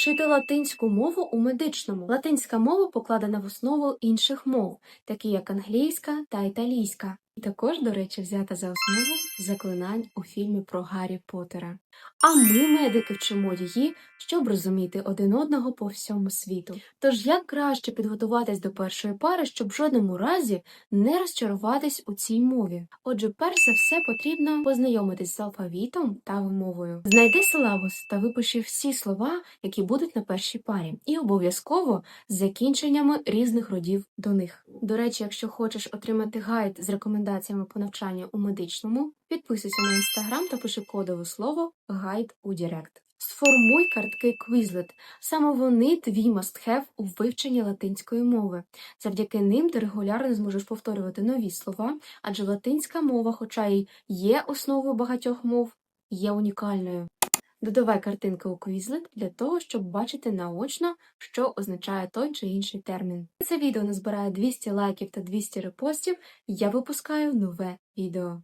вчити латинську мову у медичному. Латинська мова покладена в основу інших мов, такі як англійська та італійська. І також, до речі, взята за основу заклинань у фільмі про Гаррі Поттера. А ми, медики, вчимо її, щоб розуміти один одного по всьому світу. Тож як краще підготуватись до першої пари, щоб в жодному разі не розчаруватись у цій мові? Отже, перш за все потрібно познайомитись з алфавітом та вимовою. Знайди силабус та випиши всі слова, які будуть на першій парі, і обов'язково з закінченнями різних родів до них. До речі, якщо хочеш отримати гайд з рекомендаціями по навчанню у медичному, підписуйся на інстаграм та пиши кодове слово гайд у Директ. Сформуй картки Quizlet. Саме вони твій must-have у вивченні латинської мови. Завдяки ним ти регулярно зможеш повторювати нові слова, адже латинська мова, хоча й є основою багатьох мов, є унікальною. Додавай картинки у Quizlet для того, щоб бачити наочно, що означає той чи інший термін. Це відео назбирає 200 лайків та 200 репостів, я випускаю нове відео.